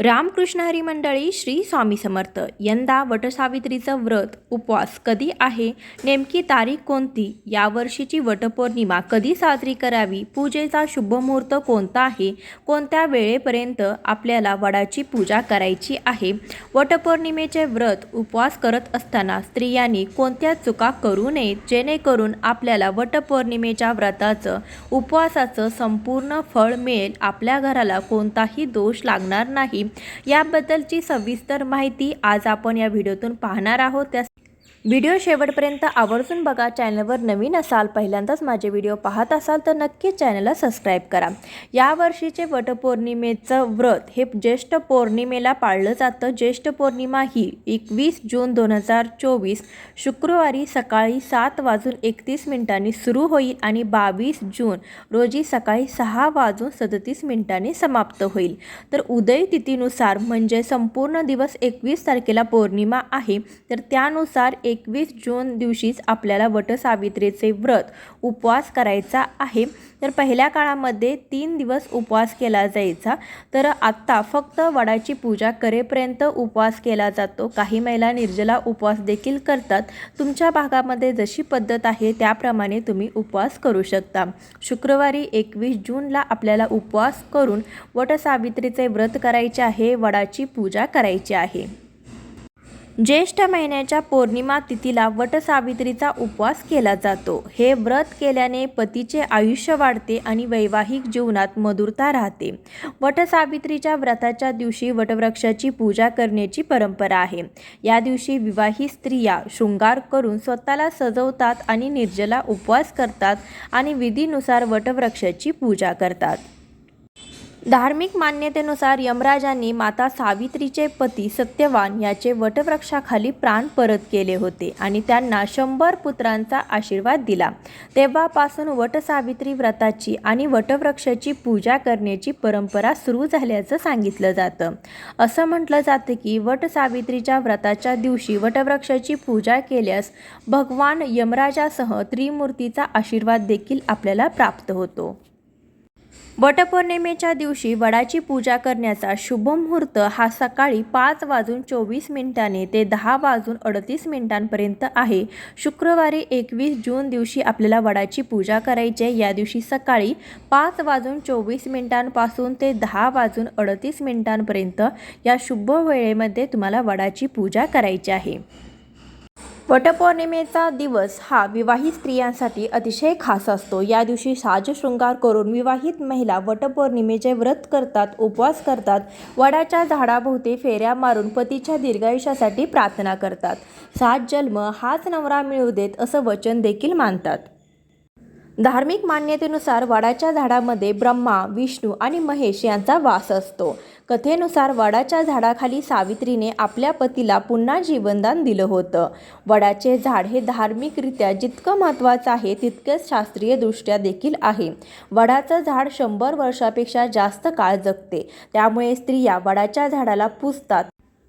रामकृष्ण हरी मंडळी श्री स्वामी समर्थ. यंदा वटसावित्रीचं व्रत उपवास कधी आहे? नेमकी तारीख कोणती? यावर्षीची वटपौर्णिमा कधी साजरी करावी? पूजेचा शुभमुहूर्त कोणता आहे? कोणत्या वेळेपर्यंत आपल्याला वडाची पूजा करायची आहे? वटपौर्णिमेचे व्रत उपवास करत असताना स्त्रियांनी कोणत्या चुका करू नयेत? जेणेकरून आपल्याला वटपौर्णिमेच्या व्रताचं उपवासाचं संपूर्ण फळ मिळेल? आपल्या घराला कोणताही दोष लागणार नाही. याबद्दलची सविस्तर माहिती आज आपण या व्हिडिओतून पाहणार आहोत. त्या व्हिडिओ शेवटपर्यंत आवर्जून बघा. चॅनलवर नवीन असाल पहिल्यांदाच माझे व्हिडिओ पाहत असाल तर नक्कीच चॅनलला सबस्क्राईब करा. यावर्षीचे वटपौर्णिमेचं व्रत हे ज्येष्ठ पौर्णिमेला पाळलं जातं. ज्येष्ठ पौर्णिमा ही एकवीस जून दोन हजार चोवीस शुक्रवारी सकाळी सात वाजून एकतीस मिनिटांनी सुरू होईल आणि बावीस जून रोजी सकाळी सहा वाजून सदतीस मिनिटांनी समाप्त होईल. तर उदय तिथीनुसार म्हणजे संपूर्ण दिवस एकवीस तारखेला पौर्णिमा आहे तर त्यानुसार एकवीस जून दिवशीच आपल्याला वटसावित्रीचे व्रत उपवास करायचा आहे. तर पहिल्या काळामध्ये तीन दिवस उपवास केला जायचा. तर आत्ता फक्त वडाची पूजा करेपर्यंत उपवास केला जातो. काही महिला निर्जला उपवास देखील करतात. तुमच्या भागामध्ये जशी पद्धत आहे त्याप्रमाणे तुम्ही उपवास करू शकता. शुक्रवारी एकवीस जूनला आपल्याला उपवास करून वटसावित्रीचे व्रत करायचे आहे वडाची पूजा करायची आहे. ज्येष्ठ महिन्याच्या पौर्णिमा तिथीला वटसावित्रीचा उपवास केला जातो. हे व्रत केल्याने पतीचे आयुष्य वाढते आणि वैवाहिक जीवनात मधुरता राहते. वटसावित्रीच्या व्रताच्या दिवशी वटवृक्षाची पूजा करण्याची परंपरा आहे. या दिवशी विवाहित स्त्रिया शृंगार करून स्वतःला सजवतात आणि निर्जला उपवास करतात आणि विधीनुसार वटवृक्षाची पूजा करतात. धार्मिक मान्यतेनुसार यमराजांनी माता सावित्रीचे पती सत्यवान याचे वटवृक्षाखाली प्राण परत केले होते आणि त्यांना शंभर पुत्रांचा आशीर्वाद दिला. तेव्हापासून वटसावित्री व्रताची आणि वटवृक्षाची पूजा करण्याची परंपरा सुरू झाल्याचं सांगितलं जातं. असं म्हटलं जातं की वटसावित्रीच्या व्रताच्या दिवशी वटवृक्षाची पूजा केल्यास भगवान यमराजासह त्रिमूर्तीचा आशीर्वाद देखील आपल्याला प्राप्त होतो. वटपौर्णिमेच्या दिवशी वडाची पूजा करण्याचा शुभ मुहूर्त हा सकाळी पाच वाजून चोवीस मिनिटाने ते दहा वाजून अडतीस मिनिटांपर्यंत आहे. शुक्रवारी एकवीस जून दिवशी आपल्याला वडाची पूजा करायची आहे. या दिवशी सकाळी पाच वाजून चोवीस मिनिटांपासून ते दहा वाजून अडतीस मिनिटांपर्यंत या शुभ वेळेमध्ये तुम्हाला वडाची पूजा करायची आहे. वटपौर्णिमेचा दिवस हा विवाहित स्त्रियांसाठी अतिशय खास असतो. या दिवशी साजशृंगार करून विवाहित महिला वटपौर्णिमेचे व्रत करतात उपवास करतात वडाच्या झाडाभोवती फेऱ्या मारून पतीच्या दीर्घायुष्यासाठी प्रार्थना करतात. सात जन्म हाच नवरा मिळू देत असं वचन देखील मानतात. धार्मिक मान्यतेनुसार वडाच्या झाडामध्ये ब्रह्मा विष्णू आणि महेश यांचा वास असतो. कथेनुसार वडाच्या झाडाखाली सावित्रीने आपल्या पतीला पुन्हा जीवनदान दिलं होतं. वडाचे झाड हे धार्मिकरित्या जितकं महत्त्वाचं आहे तितकेच शास्त्रीयदृष्ट्या देखील आहे. वडाचं झाड शंभर वर्षापेक्षा जास्त काळ जगते. त्यामुळे स्त्रिया वडाच्या झाडाला पुजतात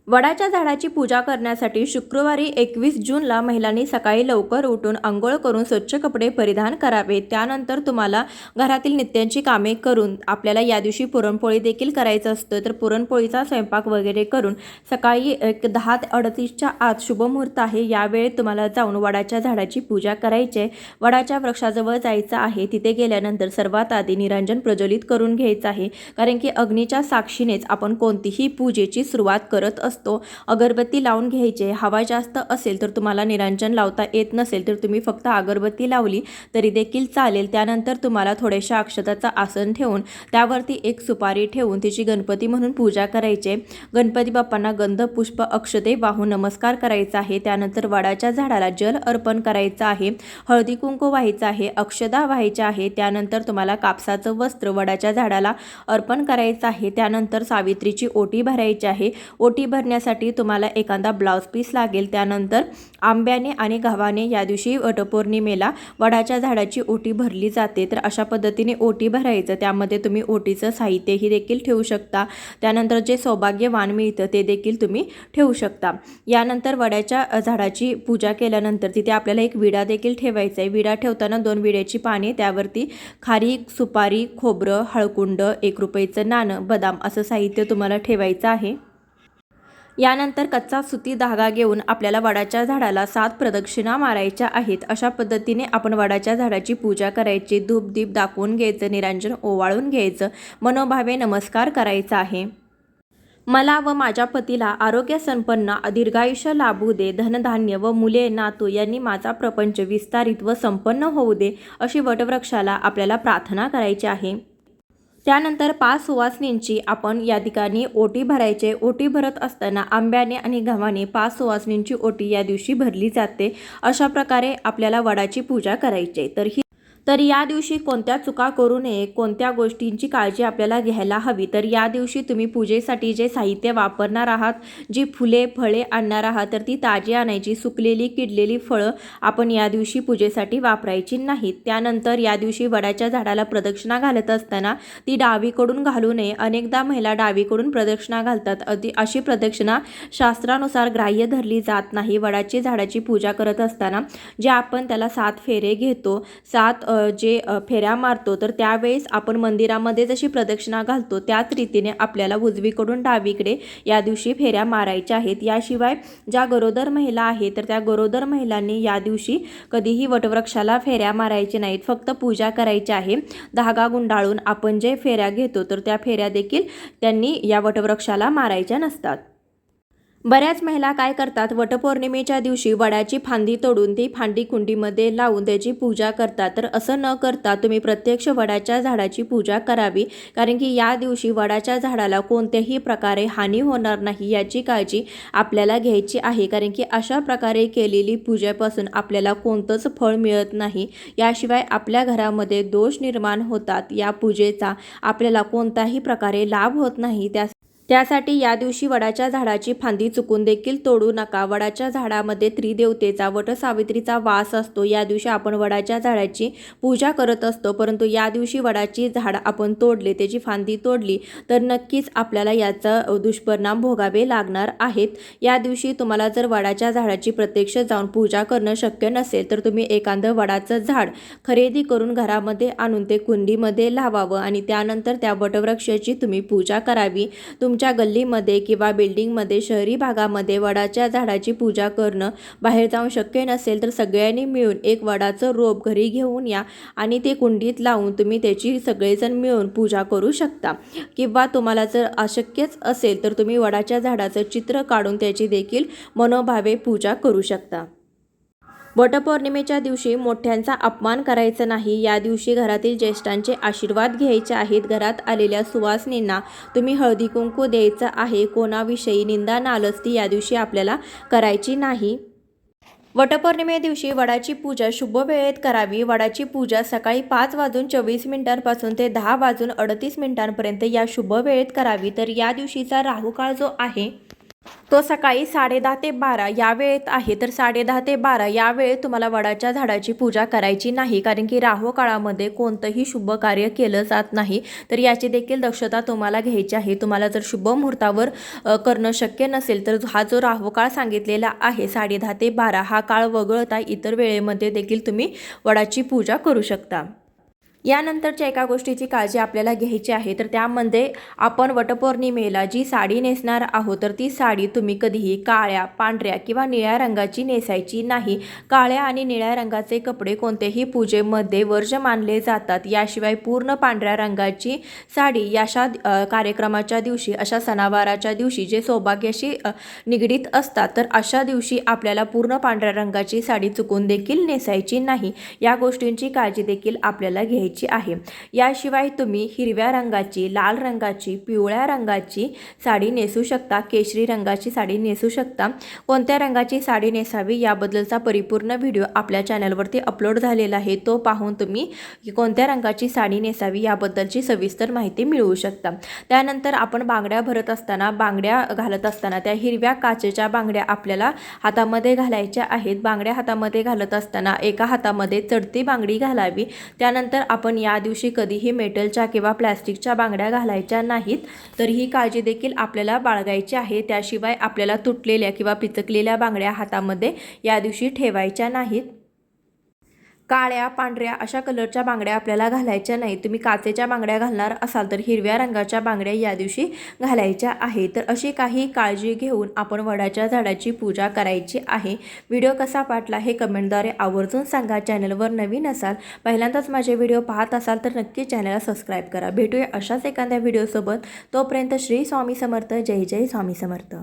वडाच्या झाडाची पूजा करण्यासाठी शुक्रवारी एकवीस जूनला महिलांनी सकाळी लवकर उठून आंघोळ करून स्वच्छ कपडे परिधान करावे. त्यानंतर तुम्हाला घरातील नित्यांची कामे करून आपल्याला या दिवशी पुरणपोळी देखील करायचं असतं. तर पुरणपोळीचा स्वयंपाक वगैरे करून सकाळी एक दहा ते अडतीसच्या आत शुभमुहूर्त आहे. यावेळी तुम्हाला जाऊन वडाच्या झाडाची पूजा करायची. आहे वडाच्या वृक्षाजवळ जायचं आहे. तिथे गेल्यानंतर सर्वात आधी निरंजन प्रज्वलित करून घ्यायचं आहे. कारण की अग्नीच्या साक्षीनेच आपण कोणतीही पूजेची सुरुवात करत असतो असतो अगरबत्ती लावून घ्यायचे. हवा जास्त असेल तर तुम्हाला निरांजन लावता येत नसेल तर तुम्ही फक्त अगरबत्ती लावली तरी देखील चालेल. त्यानंतर तुम्हाला थोड्याशा अक्षताचं आसन ठेवून त्यावरती एक सुपारी ठेवून तिची गणपती म्हणून पूजा करायचे. गणपती बाप्पांना गंध पुष्प अक्षते वाहून नमस्कार करायचा आहे. त्यानंतर वडाच्या झाडाला जल अर्पण करायचं आहे. हळदी कुंकू व्हायचं आहे अक्षदा व्हायच्या आहे. त्यानंतर तुम्हाला कापसाचं वस्त्र वडाच्या झाडाला अर्पण करायचं आहे. त्यानंतर सावित्रीची ओटी भरायची आहे. ओटी भर भरण्यासाठी तुम्हाला एखादा ब्लाऊज पीस लागेल. त्यानंतर आंब्याने आणि गव्हाने या दिवशी वटपौर्णिमेला वडाच्या झाडाची ओटी भरली जाते. तर अशा पद्धतीने ओटी भरायचं. त्यामध्ये तुम्ही ओटीचं साहित्यही देखील ठेवू शकता. त्यानंतर जे सौभाग्यवान मिळतं ते देखील तुम्ही ठेवू शकता. यानंतर वड्याच्या झाडाची पूजा केल्यानंतर तिथे आपल्याला एक विडा देखील ठेवायचा आहे विडा ठेवताना दोन विड्याची पाने त्यावरती खारी सुपारी खोबरं हळकुंड एक रुपयेचं नाणं बदाम असं साहित्य तुम्हाला ठेवायचं आहे. यानंतर कच्चा सुती धागा घेऊन आपल्याला वडाच्या झाडाला सात प्रदक्षिणा मारायच्या आहेत. अशा पद्धतीने आपण वडाच्या झाडाची पूजा करायची. धूप दीप दाखवून घ्यायचं निरांजन ओवाळून घ्यायचं. मनोभावे नमस्कार करायचा आहे. मला व माझ्या पतीला आरोग्य संपन्न दीर्घायुष्य लाभू दे धनधान्य व मुले नातू यांनी माझा प्रपंच विस्तारित व संपन्न होऊ दे अशी वटवृक्षाला आपल्याला प्रार्थना करायची आहे. त्यानंतर पाच सुवासनींची आपण या ठिकाणी ओटी भरायचे ओटी भरत असताना आंब्याने आणि गव्हाने पाच सुवासनींची ओटी या दिवशी भरली जाते अशा प्रकारे आपल्याला वडाची पूजा करायची आहे. तर ही तर या दिवशी कोणत्या चुका करू नये कोणत्या गोष्टींची काळजी आपल्याला घ्यायला हवी तर या दिवशी तुम्ही पूजेसाठी जे साहित्य वापरणार आहात जी फुले फळे आणणार आहात तर ती ताजी आणायची सुकलेली किडलेली फळं आपण या दिवशी पूजेसाठी वापरायची नाहीत. त्यानंतर या दिवशी वडाच्या झाडाला प्रदक्षिणा घालत असताना ती डावीकडून घालू नये. अनेकदा महिला डावीकडून प्रदक्षिणा घालतात. अति अशी प्रदक्षिणा शास्त्रानुसार ग्राह्य धरली जात नाही. वडाची झाडाची पूजा करत असताना जे आपण त्याला सात फेरे घेतो सात जे फेऱ्या मारतो तर त्यावेळेस आपण मंदिरामध्ये जशी प्रदक्षिणा घालतो त्याच रीतीने आपल्याला उजवीकडून डावीकडे या दिवशी फेऱ्या मारायच्या आहेत. याशिवाय ज्या गरोदर महिला आहेत तर त्या गरोदर महिलांनी या दिवशी कधीही वटवृक्षाला फेऱ्या मारायच्या नाहीत फक्त पूजा करायची आहे. धागा गुंडाळून आपण जे फेऱ्या घेतो तर त्या फेऱ्या देखील त्यांनी या वटवृक्षाला मारायच्या नसतात. बऱ्याच महिला काय करतात? वटपौर्णिमेच्या दिवशी वडाची फांदी तोडून ती फांदी कुंडीमध्ये लावून त्याची पूजा करतात. तर असं न करता तुम्ही प्रत्यक्ष वडाच्या झाडाची पूजा करावी कारण की या दिवशी वडाच्या झाडाला कोणत्याही प्रकारे हानी होणार नाही याची काळजी आपल्याला घ्यायची आहे. कारण की अशा प्रकारे केलेली पूजेपासून आपल्याला कोणतंच फळ मिळत नाही. याशिवाय आपल्या घरामध्ये दोष निर्माण होतात. या पूजेचा आपल्याला कोणताही प्रकारे लाभ होत नाही. त्या त्यासाठी या दिवशी वडाच्या झाडाची फांदी चुकून देखील तोडू नका. वडाच्या झाडामध्ये त्रिदेवतेचा वटसावित्रीचा वास असतो. या दिवशी आपण वडाच्या झाडाची पूजा करत असतो. परंतु या दिवशी वडाची झाड आपण तोडले त्याची फांदी तोडली तर नक्कीच आपल्याला याचा दुष्परिणाम भोगावे लागणार आहेत. या दिवशी तुम्हाला जर वडाच्या झाडाची प्रत्यक्ष जाऊन पूजा करणं शक्य नसेल तर तुम्ही एखादं वडाचं झाड खरेदी करून घरामध्ये आणून ते कुंडीमध्ये लावावं आणि त्यानंतर त्या वटवृक्षाची तुम्ही पूजा करावी. तुम तुमच्या गल्लीमध्ये किंवा बिल्डिंगमध्ये शहरी भागामध्ये वडाच्या झाडाची पूजा करणं बाहेर जाऊन शक्य नसेल तर सगळ्यांनी मिळून एक वडाचं रोप घरी घेऊन या आणि ते कुंडीत लावून तुम्ही त्याची सगळेजण मिळून पूजा करू शकता. किंवा तुम्हाला जर अशक्यच असेल तर तुम्ही वडाच्या झाडाचं चित्र काढून त्याची देखील मनोभावे पूजा करू शकता. वटपौर्णिमेच्या दिवशी मोठ्यांचा अपमान करायचा नाही. या दिवशी घरातील ज्येष्ठांचे आशीर्वाद घ्यायचे आहेत. घरात आलेल्या सुवासनींना तुम्ही हळदी कुंकू द्यायचं आहे. कोणाविषयी निंदा नालस्ती या दिवशी आपल्याला करायची नाही. वटपौर्णिमे दिवशी वडाची पूजा शुभ वेळेत करावी. वडाची पूजा सकाळी पाच वाजून चोवीस मिनिटांपासून ते दहा वाजून अडतीस मिनिटांपर्यंत या शुभ वेळेत करावी. तर या दिवशीचा राहुकाळ जो आहे तो सकाळी साडेदहा ते बारा या वेळेत आहे. तर साडेदहा ते बारा या वेळेत तुम्हाला वडाच्या झाडाची पूजा करायची नाही. कारण की राहू काळामध्ये कोणतंही शुभ कार्य केलं जात नाही. तर याची देखील दक्षता तुम्हाला घ्यायची आहे. तुम्हाला जर शुभ मुहूर्तावर करणं शक्य नसेल तर हा जो राहू काळ सांगितलेला आहे साडेदहा ते बारा हा काळ वगळता इतर वेळेमध्ये देखील तुम्ही वडाची पूजा करू शकता. यानंतरच्या एका गोष्टीची काळजी आपल्याला घ्यायची आहे तर त्यामध्ये आपण वटपौर्णिमेला जी साडी नेसणार आहोत तर ती साडी तुम्ही कधीही काळ्या पांढऱ्या किंवा निळ्या रंगाची नेसायची नाही. काळ्या आणि निळ्या रंगाचे कपडे कोणत्याही पूजेमध्ये वर्ज मानले जातात. याशिवाय पूर्ण पांढऱ्या रंगाची साडी याशा कार्यक्रमाच्या दिवशी अशा सणावाराच्या दिवशी जे सौभाग्याशी निगडीत असतात तर अशा दिवशी आपल्याला पूर्ण पांढऱ्या रंगाची साडी चुकून देखील नेसायची नाही. या गोष्टींची काळजी देखील आपल्याला घ्यायची घ्यायची आहे. याशिवाय तुम्ही हिरव्या रंगाची लाल रंगाची पिवळ्या रंगाची साडी नेसू शकता केशरी रंगाची साडी नेसू शकता. कोणत्या रंगाची साडी नेसावी याबद्दलचा परिपूर्ण व्हिडिओ आपल्या चॅनलवरती अपलोड झालेला आहे. तो पाहून तुम्ही कोणत्या रंगाची साडी नेसावी याबद्दलची सविस्तर माहिती मिळवू शकता. त्यानंतर आपण बांगड्या भरत असताना बांगड्या घालत असताना त्या हिरव्या काचेच्या बांगड्या आपल्याला हातामध्ये घालायच्या आहेत. बांगड्या हातामध्ये घालत असताना एका हातामध्ये चढती बांगडी घालावी. त्यानंतर आपण या दिवशी कधीही मेटलच्या किंवा प्लॅस्टिकच्या बांगड्या घालायच्या नाहीत तर ही काळजी देखील आपल्याला बाळगायची आहे. त्याशिवाय आपल्याला तुटलेल्या किंवा पिचकलेल्या बांगड्या हातामध्ये या दिवशी ठेवायच्या नाहीत. काळ्या पांढऱ्या अशा कलरच्या बांगड्या आपल्याला घालायच्या नाही तुम्ही काचेच्या बांगड्या घालणार असाल तर हिरव्या रंगाच्या बांगड्या या दिवशी घालायच्या आहे तर अशी काही काळजी घेऊन आपण वडाच्या झाडाची पूजा करायची आहे. व्हिडिओ कसा वाटला हे कमेंटद्वारे आवर्जून सांगा. चॅनलवर नवीन असाल पहिल्यांदाच माझे व्हिडिओ पाहत असाल तर नक्की चॅनलला सबस्क्राईब करा. भेटूया अशाच एखाद्या व्हिडिओसोबत. तोपर्यंत श्री स्वामी समर्थ. जय जय स्वामी समर्थ.